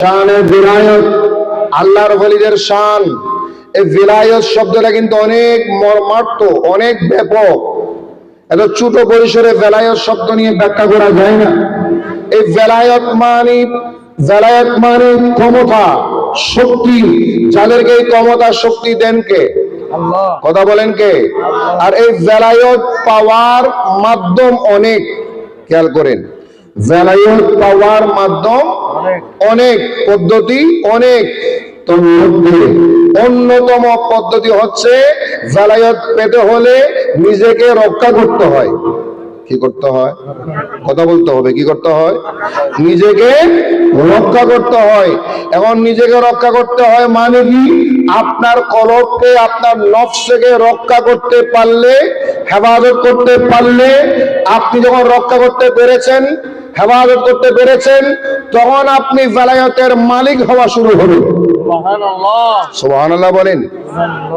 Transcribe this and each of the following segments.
শানে বিলায়ত আল্লাহর ওলিদের শান। এই বিলায়ত শব্দটা কিন্তু অনেক মর্মার্থ অনেক ব্যাপক। এত ছোট পরিসরে বেলায়ত শব্দ নিয়ে ব্যাখ্যা করা যায় না। এই বেলায়ত মানে বেলায়ত মানে ক্ষমতা শক্তি। যাদেরকে এই ক্ষমতা শক্তি দেন কে? কথা বলেন কে? আর এই বেলায়ত পাওয়ার মাধ্যম অনেক। খেয়াল করেন বেলায়ত পাওয়ার মাধ্যম অনেক। পদ্ধতি অনেক। অন্যতম পদ্ধতি হচ্ছে জালায়ত পেতে হলে নিজেকে রক্ষা করতে হয়। কি করতে হয়? কথা বলতে হবে কি করতে হয়? নিজেকে রক্ষা করতে হয়। এখন নিজেকে রক্ষা করতে হয় মানে কি? আপনার কলবকে আপনার নফসকে রক্ষা করতে পারলে হেফাজত করতে পারলে আপনি যখন রক্ষা করতে পেরেছেন হেফাজত করতে পেরেছেন তখন আপনি বেলায়তের মালিক হওয়া শুরু হবে সুবহানাল্লাহ। বলেন।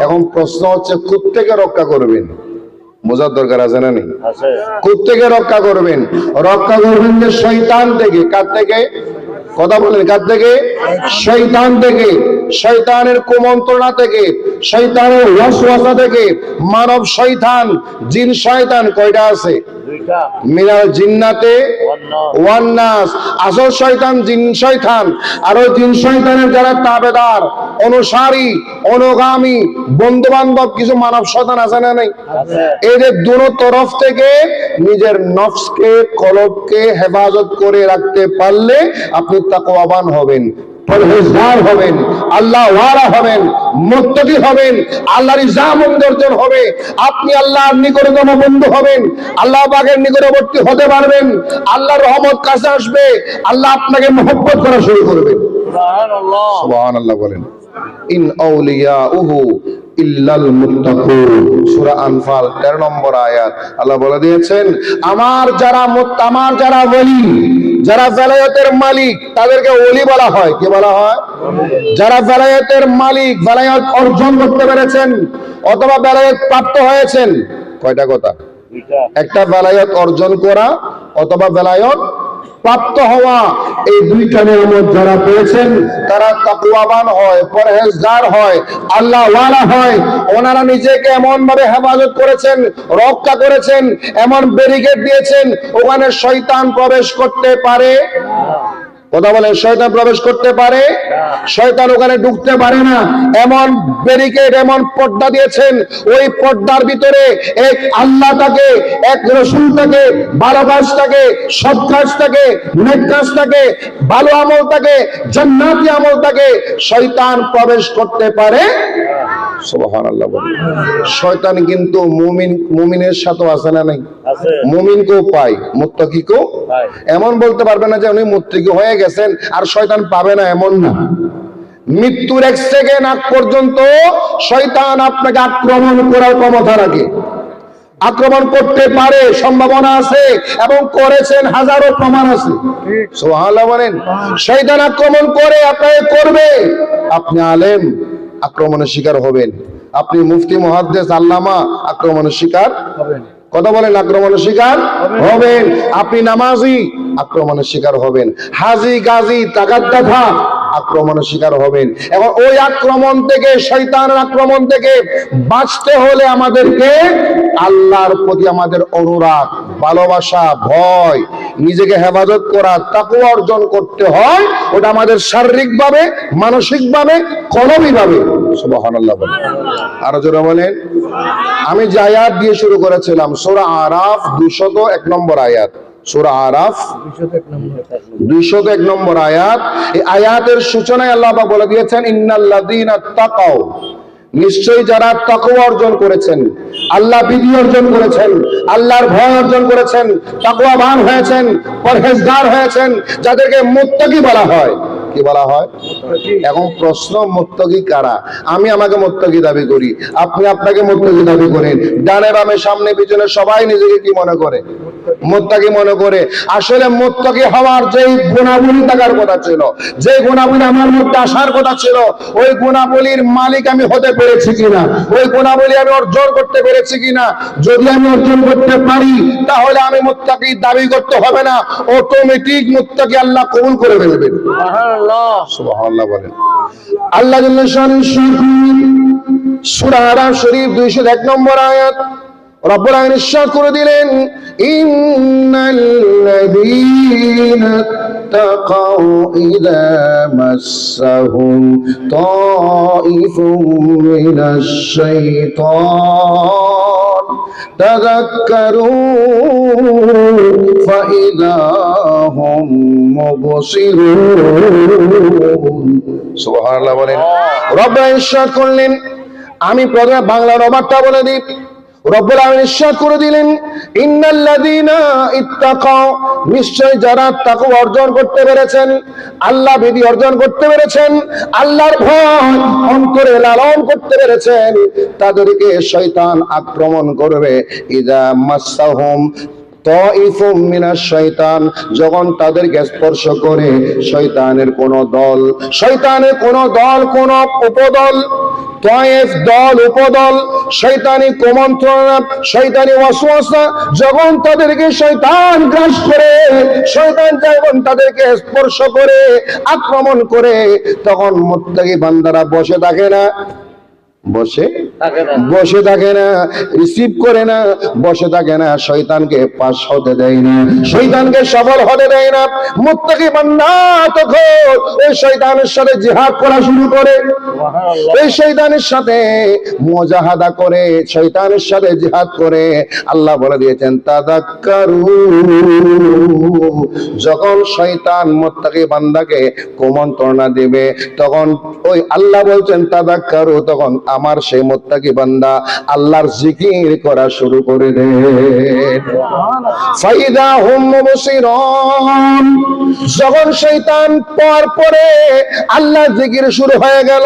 এখন প্রশ্ন হচ্ছে থেকে রক্ষা করবেন? বোঝার দরকার আছে না নেই থেকে রক্ষা করবেন? রক্ষা করবেন যে শৈতান থেকে। কার থেকে? কথা বলেন কার থেকে? শৈতান থেকে। শৈতানের কুমন্ত্রণা থেকে শৈতানের ওয়াসওয়াসা থেকে মানব শৈতান জিন শয়তান কয়টা আছে? মিনাল জিন্নাতে ওয়ান্নাস। আসল শয়তান জিন শয়তান আর ওই জিন শয়তানের যারা তাবেদার অনুসারী অনুগামী বন্ধু বান্ধব কিছু মানব শয়তান আছে না নাই? এদের দুনো তরফ থেকে নিজের নফসকে কলবকে হেফাজত করে রাখতে পারলে আপনি তাকওয়াবান হবেন পরহেজগার হবেন। আল্লাহ ওয়ালা হবেন মুক্তি হবেন আল্লাহর ইজামত অর্জন হবে। আপনি আল্লাহর নিকটতম বন্ধু হবেন আল্লাহ বাগের নিকটবর্তী হতে পারবেন আল্লাহর রহমত কাছে আসবে আল্লাহ আপনাকে মহব্বত করা শুরু করবেন সুবহানাল্লাহ বলেন ইন আউলিয়াউহু ইল্লাল মুত্তাকুন। সূরা আনফাল 13 নম্বর আয়াত। আল্লাহ বলে দিয়েছেন আমার যারা মুত্ত আমার যারা ওলি যারা বেলায়েতের মালিক তাদেরকে ওলি বলা হয়। কি বলা হয়? যারা মালিক অর্জন করতে পেরেছেন অথবা বেলায়েত প্রাপ্ত হয়েছেন। কয়টা কথা? একটা বেলায়েত অর্জন করা অথবা বেলায়েত প্রাপ্ত হওয়া এই দুইটা নিয়ামত যারা পেয়েছেন, তারা তাকওয়াবান হয়, পরহেজগার হয় আল্লাহ ওয়ালা হয়। ওনারা নিজেকে এমন ভাবে হেফাজত করেছেন, রক্ষা করেছেন, এমন ব্যারিকেড দিয়েছেন, ওখানে শয়তান প্রবেশ করতে পারে। কথা বলেন শয়তান প্রবেশ করতে পারে, শয়তান ওখানে ঢুকতে পারে না। এমন ব্যারিকেড এমন পর্দা দিয়েছেন, ওই পর্দার ভিতরে এক আল্লাহ থাকে এক রসুল থাকে ভালো কাজ থাকে সৎ কাজ থাকে নেট কাজ থাকে ভালো আমল থাকে জান্নাতি আমল থাকে শয়তান প্রবেশ করতে পারে বলে। শয়তান কিন্তু মুমিন মুমিনের সাথে আছে না নাই? মুমিনকেও পায় মুত্তাকিকেও এমন বলতে পারবে না যে উনি মুত্তাকি হয়ে গেছেন আর শয়তান পাবে না এমন না। মৃত্যুর এক সেকেন্ড আগ পর্যন্ত শয়তান আপনাকে আক্রমণ করার ক্ষমতা রাখে। আক্রমণ করতে পারে সম্ভাবনা আছে এবং করেছেন হাজারো প্রমাণ আছে। বলেন শয়তান আক্রমণ করে আপনাকে করবে। আপনি আলেম। আক্রমণের শিকার হবেন। আপনি মুফতি মহাদ্দেশ আল্লামা আক্রমণের শিকার হবেন। কথা বলেন আক্রমণের শিকার হবেন। আপনি নামাজি আক্রমণের শিকার হবেন। হাজি গাজী তাগাদ দাদা আক্রমণের শিকার হবেন। এবং ওই আক্রমণ থেকে শৈতানের আক্রমণ থেকে বাঁচতে হলে আমাদেরকে আল্লাহর প্রতি আমাদের অনুরাগ, ভালোবাসা, ভয়, নিজেকে হেফাজত করা তাকে অর্জন করতে হয়। ওটা আমাদের শারীরিক ভাবে মানসিক ভাবে ভাবে বলেন বলেন। আমি যে আয়াত দিয়ে শুরু করেছিলাম, সোরা আরাফ 201 নম্বর আয়াত। আল্লাহর ভয় অর্জন করেছেন হয়েছেন হয়েছেন, যাদেরকে মুত্তাকি বলা হয়। কি বলা হয়? এখন প্রশ্ন, মুত্তাকি কারা? আমি আমাকে মুত্তাকি দাবি করি, আপনি আপনাকে মুত্তাকি দাবি করেন। ডানে বামে, সামনে, পিছনে সবাই নিজেকে কি মনে করে? মোত্তাকি মনে করে। আসলে মোত্তাকি হওয়ার যেই গুণাবলী থাকার কথা ছিল যে গুণাবলী আমার মধ্যে আসার কথা ছিল ওই গুণাবলীর মালিক আমি হতে পেরেছি কিনা ওই গুণাবলী আমি অর্জন করতে পেরেছি কিনা যদি আমি অর্জন করতে পারি তাহলে আমি মোত্তাকি দাবি করতে হবে না অটোমেটিক মোত্তাকি আল্লাহ কবুল করে ফেলবেন। সুবহানাল্লাহ। বলেন। আল্লাহ সূরা আরাফ শরীফ 201 নম্বর আয়াত। রব্বুল আলামিন ইরশাদ করে দিলেন ইন্নাল্লাযীনা তাকাউ ইযা মাসসাহুম তাইফুম মিনাশ শাইতান تذكروا فإذا هم مبصرون سبحان الله বলেন রব্বুল আলামিন ইরশাদ করলেন আমি প্রথমে বাংলার অবাকটা বলে দিই রব্বুল আলমিন ইরশাদ করে দিলেন নিশ্চয় যারা তাকওয়া অর্জন করতে পেরেছেন, আল্লাহ বিধি অর্জন করতে পেরেছেন, আল্লাহর ভয় অন্তরে লালন করতে পেরেছেন, তাদেরকে শয়তান আক্রমণ করবে। ইদা মাসাহুম মিনাশ শয়তান। যখন তাদেরকে স্পর্শ করে, শয়তানের কোন দল, শয়তানের কোন দল, কোন উপদল তয়েফ দল, উপদল শৈতানি কুমন্ত্রণা শৈতানি ওয়াসওয়াসা, যখন তাদেরকে শয়তান গ্রাস করে, শয়তান যখন তাদেরকে স্পর্শ করে, আক্রমণ করে, তখন মুত্তাকি বান্দারা বসে থাকে না। বসে বসে থাকে না রিসিভ করে না বসে থাকে না শয়তানকে পাশ হতে দেয় না। শয়তানকে সফল হতে দেয় না। মুত্তাকি বান্দা তখন ওই শয়তানের সাথে জিহাদ করা শুরু করে। এই শয়তানের সাথে মুজাহাদা করে শয়তানের সাথে জিহাদ করে। আল্লাহ বলে দিয়েছেন তাদাক্কারু। যখন শয়তান মুত্তাকি বান্দাকে কুমন্ত্রণা দিবে তখন ওই আল্লাহ বলছেন তাদাক্কারু। তখন আমার সেই মুত্তাকি বান্দা আল্লাহর জিকির করা শুরু করে দে। ফাইদা হুম মুবসিরুন। যখন শয়তান পর পরে আল্লাহ জিকির শুরু হয়ে গেল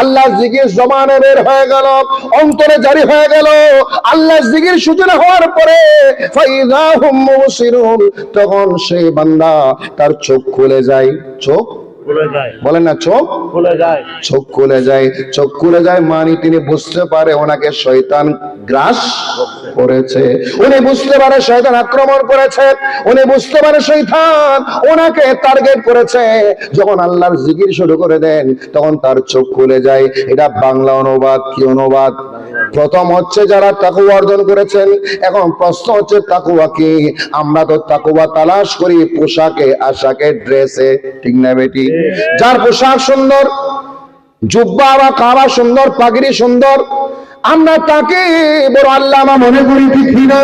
আল্লাহ জিকির জমানে বের হয়ে গেল, অন্তরে জারি হয়ে গেল আল্লাহ জিকির সূচনা হওয়ার পরে ফাইদা হুম তখন সেই বান্দা তার চোখ খুলে যায়। চোখ বলেন না চোখ? ভুলে যায়। চোখ খুলে যায়। চোখ খুলে যায় মানে তিনি বুঝতে পারে ওনাকে শয়তান গ্রাস করেছে। উনি বুঝতে পারে শয়তান আক্রমণ করেছে। উনি বুঝতে পারে শয়তান ওনাকে টার্গেট করেছে। যখন আল্লাহর জিকির শুরু করে দেন তখন তার চোখ খুলে যায়। এটা বাংলা অনুবাদ কি অনুবাদ? প্রথম হচ্ছে যারা তাকুয়া অর্জন করেছেন এখন প্রশ্ন হচ্ছে তাকুয়া কি? আমরা তো তাকুয়া তালাশ করি পোশাকে আশাকে ড্রেসে ঠিক না বেটি? যার পোশাক সুন্দর জুব্বা বা কাবা সুন্দর পাগড়ি সুন্দর আমরা তাকে বড় আল্লামা মনে করি ঠিক না?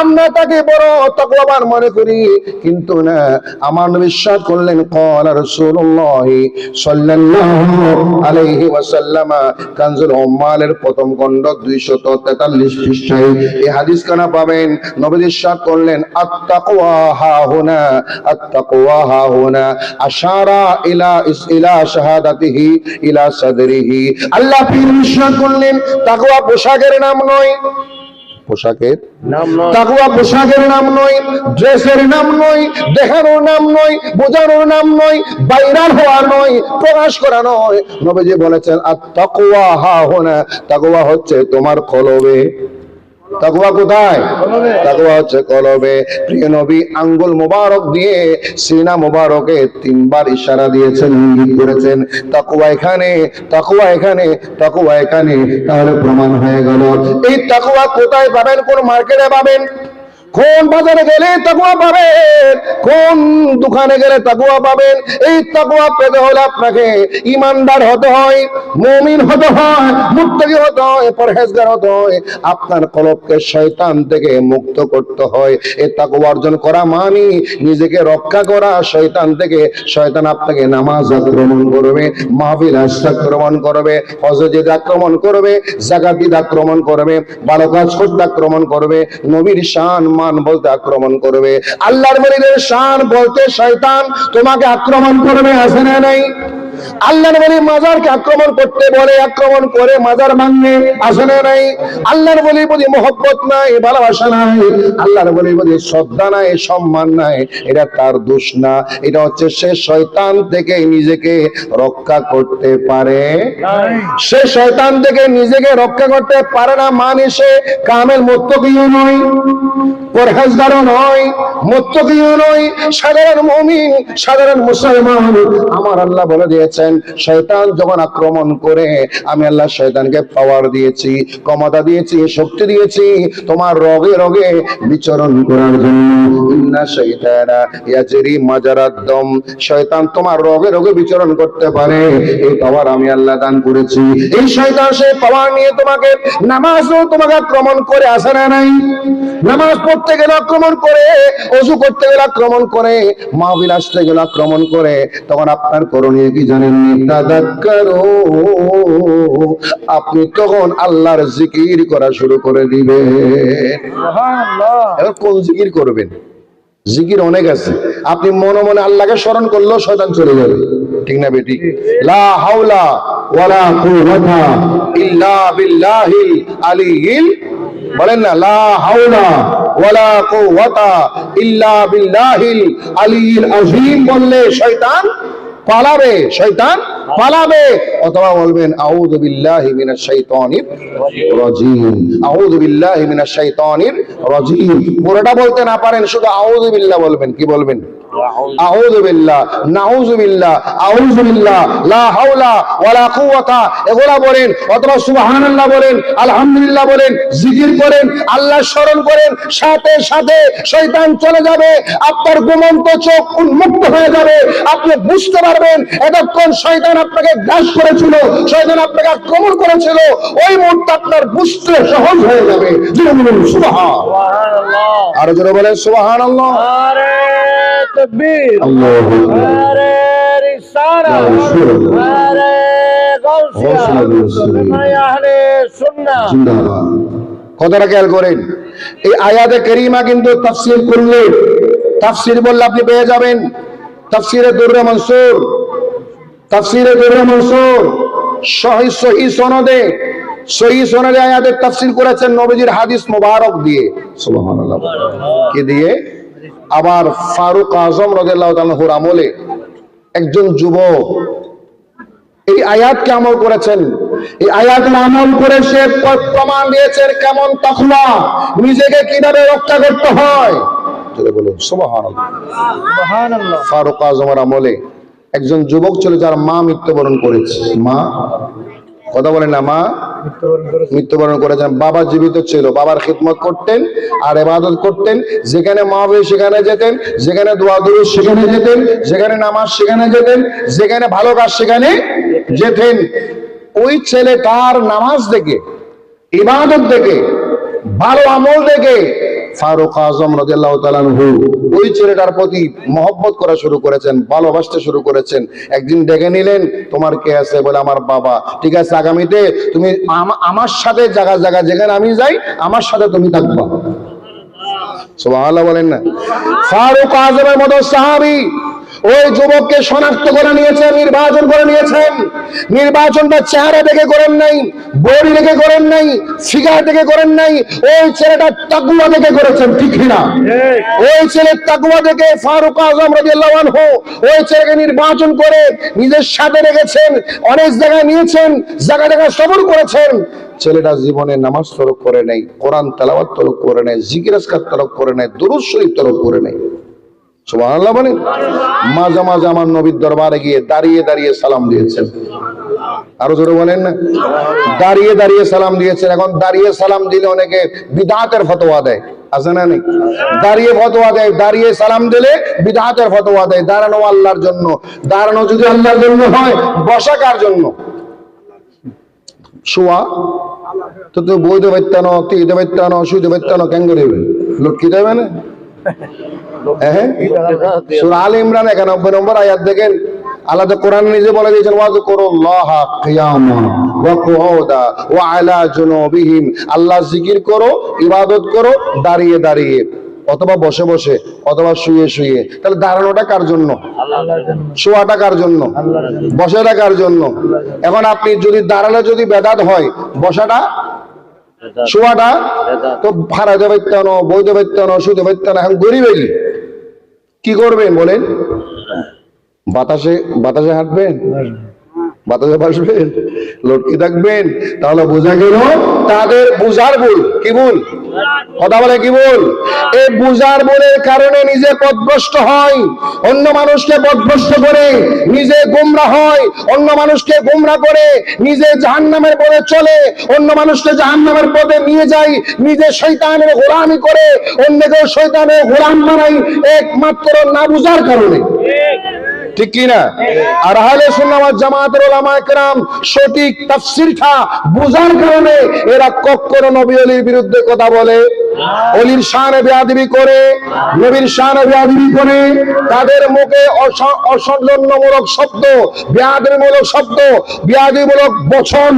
আমরা তাকে বড় তকওয়াবান মনে করি কিন্তু না আমার ইরশাদ করলেন ক্বালা রাসূলুল্লাহ সাল্লাল্লাহু আলাইহি ওয়াসাল্লাম কানজুল উম্মালের প্রথম খণ্ড 243 পৃষ্ঠায় এই হাদিস কানা পাবেন। নবী ইরশাদ করলেন আত-তাকওয়া আত-তাকওয়া আশারা ইলা ইলা শাহাদাতিহি ইলা সাদরিহি। আল্লাহ পীর ইরশাদ করলেন তাকওয়া পোশাকের নাম নয়। পোশাকের নাম নয়। তাকুয়া পোশাকের নাম নয় ড্রেসের নাম নয় দেখানোর নাম নয় বোঝানোর নাম নয় বাইরাল হওয়া নয় প্রকাশ করা নয়। নবীজি বলেছেন আর তাকুয়া হা হোনা তাকুয়া হচ্ছে তোমার কলবে। তাকুয়া কোথায়? তাকুয়া হচ্ছে কলবে প্রিয় নবী আঙ্গুল মোবারক দিয়ে সিনা মোবারকে তিনবার ইশারা দিয়েছেন ইঙ্গিত করেছেন। তাকুয়া এখানে তাকুয়া এখানে তাকুয়া এখানে। তাহলে প্রমাণ হয়ে গেল। এই তাকুয়া কোথায় পাবেন? কোন মার্কেটে পাবেন? কোন বাজারে গেলে তাকুয়া পাবেন? কোন দোকানে গেলে তাকুয়া পাবেন? এই তাকুয়া পেতে হলে আপনাকে ইমানদার হতে হয়, মুমিন হতে হয়, মুত্তাকি হতে হয়, পরহেজগার হতে হয়। আপনার কলবকে শয়তান থেকে মুক্ত করতে হয়। এই তাকুয়া অর্জন করা মানে নিজেকে রক্ষা করা শয়তান থেকে। শয়তান আপনাকে নামাজ আক্রমণ করবে, মাহফিল আক্রমণ করবে হজজেদ আক্রমণ করবে জাকাতিদ আক্রমণ করবে, ভালো কাজ করতে আক্রমণ করবে, নবীর শান মান বলতে আক্রমণ করবে। আল্লাহর বলিদের শান বলতে শয়তান তোমাকে আক্রমণ করবে আসে না নাই? আল্লাহর বলি মাজারকে আক্রমণ করতে বলে, আক্রমণ করে মাজার ভাঙে, আসলে নাই। আল্লাহর বলি বলি, মোহব্বত নাই, ভালোবাসা নাই। আল্লাহর বলি বলি, শ্রদ্ধা নাই, সম্মান নাই। এটা তার দোষ না। এটা হচ্ছে সে শয়তান থেকে নিজেকে রক্ষা করতে পারে। সে শয়তান থেকে নিজেকে রক্ষা করতে পারে না মানে সে কামেল মুত্তকিও নয়, পরহেজগারও নয় মুত্তকিও নয়। সাধারণ মুমিন, সাধারণ মুসলমান। আমার আল্লাহ বলে দিয়েছেন শয়তান যখন আক্রমণ করে, আমি আল্লাহ শয়তানকে পাওয়ার দিয়েছি, ক্ষমতা দিয়েছি, শক্তি দিয়েছি, তোমার রগে রগে বিচরণ করার জন্য। মাজারাদ্দম। শয়তান তোমার রগে রগে বিচরণ করতে পারে। এই পাওয়ার আমি আল্লাহ দান করেছি। এই শয়তান পাওয়ার নিয়ে তোমাকে নামাজও তোমাকে আক্রমণ করে আসে না নাই। নামাজ পড়তে গেলে আক্রমণ করে, অজু করতে গেলে আক্রমণ করে মাহবিল আসতে গেলে আক্রমণ করে, তখন আপনার করণীয় কি তাদাক্কারু। আপনি তখন আল্লাহর জিকির করা শুরু করে দিবেন। এখন কোন জিকির করবেন? জিকির অনেক আছে। আপনি মনে মনে আল্লাহকে স্মরণ করলেও শয়তান চলে যাবে। ঠিক না বেটি? লা হাওলা ওয়ালা কুওয়াতা ইল্লা বিল্লাহিল আলিয়িল বলেন না লা হাওলা ওয়ালা কুওয়াতা ইল্লা বিল্লাহিল আলিয়িল আযীম বললে শয়তান পালাবে, শয়তান পালাবে। অথবা বলবেন, আউযু বিল্লাহি মিনাশ শাইতানির রাজিম। আউযু বিল্লাহি মিনাশ শাইতানির রাজিম। পুরোটা বলতে না পারেন, শুধু আউযু বিল্লাহ বলবেন। কি বলবেন? আউযু বিল্লাহ নাউযু বিল্লাহ আউযু বিল্লাহ লা হাওলা ওয়ালা কুওয়াতা। এগুলা বলেন অথবা সুবহানাল্লাহ বলেন আলহামদুলিল্লাহ বলেন জিকির করেন আল্লাহ স্মরণ করেন সাথে সাথে শয়তান চলে যাবে আপনার ঘুমন্ত চোখ উন্মুক্ত হয়ে যাবে আপনি বুঝতে পারবেন এতক্ষণ শয়তান আপনাকে গ্রাস করেছিল শয়তান আপনাকে আক্রমণ করেছিল ওই মুহূর্তে আপনার বুঝতে সহজ হয়ে যাবে। জোরে বলুন সুবহান। আরও জোরে বলেন সুবহানাল্লাহ। আরে! তকবীর। আল্লাহু আকবার। আরে রিসালা। আরে গাউসিয়া। আরে আহলে সুন্নাহ। জিন্দাবাদ। কথাটা খেয়াল করেন। এই আয়াতে করিমা কিন্তু তাফসির করলে তাফসির বললে আপনি পেয়ে যাবেন। তাফসিরে দুর্রে মনসুর। তাফসিরে দুর্রে মনসুর। সহি সহি সনদে সহি সনদে আয়াতের তাফসির করেছেন নবীজির হাদিস মোবারক দিয়ে। সুবহানাল্লাহ। কি দিয়ে? আবার ফারুক আজম তাআলার আমলে একজন যুবক এই আয়াতকে আমল করেছেন। এই আয়াত আমল করে সে প্রমাণ দিয়েছেন কেমন তখলা নিজেকে কীভাবে রক্ষা করতে হয়। বলুন ফারুক আজমের আমলে একজন যুবক ছিল যার মা মৃত্যুবরণ করেছে। মা? কথা বলেন না মা? মৃত্যুবরণ করেছেন। বাবা জীবিত ছিল। বাবার খিদমত করতেন আর এবাদত করতেন। যেখানে মা বাবু সেখানে যেতেন। যেখানে দোয়া দুরু সেখানে যেতেন। যেখানে নামাজ সেখানে যেতেন। যেখানে ভালো কাজ সেখানে যেতেন। ওই ছেলে তার নামাজ দেখে, ইবাদত দেখে, ভালো আমল দেখে ফারুক আজম রাজু ওই ছেলেটার প্রতি মহব্বত করা শুরু করেছেন, ভালোবাসতে শুরু করেছেন। একদিন ডেকে নিলেন, তোমার কে আছে? বলে, আমার বাবা। ঠিক আছে, আগামীতে তুমি আমার সাথে জায়গা জায়গা যেখানে আমি যাই, আমার সাথে তুমি থাকবা। সুবহানাল্লাহ বলেন না। ফারুক আজমের মতো সাহাবী ওই যুবককে শনাক্ত করে নিয়েছেন, নির্বাচন করে নিয়েছেন। নির্বাচনটা চেহারা দেখে করেন নাই, বডি দেখে করেন নাই ফিগার দেখে করেন নাই, ওই ছেলেটা তাকুয়া দেখে করেছেন, ঠিক না ওই ছেলে তাকুয়া দেখে ফারুক আজম আনহু, ওই ছেলেকে নির্বাচন করে নিজের সাথে রেখেছেন, অনেক জায়গায় নিয়েছেন, জায়গা জায়গায় সবর করেছেন। ছেলেটা জীবনে নামাজ তরক করে নাই, কোরআন তেলাওয়াত তরক করে নাই আজকার তরক করে নাই, দুরুদ তরক করে নাই। বলেন। মাঝে মাঝে আমার নবীর দরবারে গিয়ে দাঁড়িয়ে দাঁড়িয়ে সালাম দিয়েছেন। আরও জোরে বলেন না। দাঁড়িয়ে দাঁড়িয়ে সালাম দিয়েছেন। এখন দাঁড়িয়ে সালাম দিলে অনেকে বিদাতের ফতোয়া দেয়। আছে না নেই? দাঁড়িয়ে ফতোয়া দেয়, দাঁড়িয়ে সালাম দিলে বিদাতের ফতোয়া দেয়। দাঁড়ানো আল্লাহর জন্য। দাঁড়ানো যদি আল্লাহর জন্য হয়, বসা কার জন্য? শোয়া? তো তুই বইতে পারতানো তুইতে পারতানো শুইতে পারতানো কেন করে লটকি দেবে না। সূরা আলে ইমরান 91 নম্বর আয়াত দেখেন, আল্লাহ জিকির করো, ইবাদত করো, দাঁড়িয়ে দাঁড়িয়ে, অথবা বসে বসে, অথবা শুয়ে শুয়ে। তাহলে দাঁড়ানোটা কার জন্য? শোয়াটা কার জন্য? বসাটা কার জন্য? এখন আপনি যদি দাঁড়ালে যদি বেদাত হয়, বসাটা? শোয়াটা? তো ভাড়াতে পারতেন বইতে পারতেন শুতে পারতেন এখন গরিবে কি করবেন বলেন? বাতাসে বাতাসে হাঁটবেন? বাতাসে। বাসবেন লটকে থাকবেন? তাহলে বোঝা গেল তাদের বুঝার ভুল। কি ভুল? কথা বলে কি ভুল? এই বুঝার ভুলের কারণে নিজে পথভ্রষ্ট হয়, অন্য মানুষকে পথভ্রষ্ট করে নিজে গুমরা হয়, অন্য মানুষকে গুমরা করে নিজে জাহান্নামের পথে চলে, অন্য মানুষকে জাহান্নামের পথে নিয়ে যায়, নিজে শৈতানের গোলামি করে, অন্যকেও শৈতানের গোলাম বানাই একমাত্র না বুঝার কারণে। ঠিক কি না আর আহলে সুন্নাত জামাতের ওলামায়াম সঠিক তাফসীরটা বোঝার কারণে এরা কখনো নবী অলির বিরুদ্ধে কথা বলে, অলির শানে বেয়াদবি করে, নবীর শানে করে। তাদের মুখে অসজন্যমূলক শব্দ, বেয়াদবিমূলক শব্দ, বেয়াদবিমূলক বচন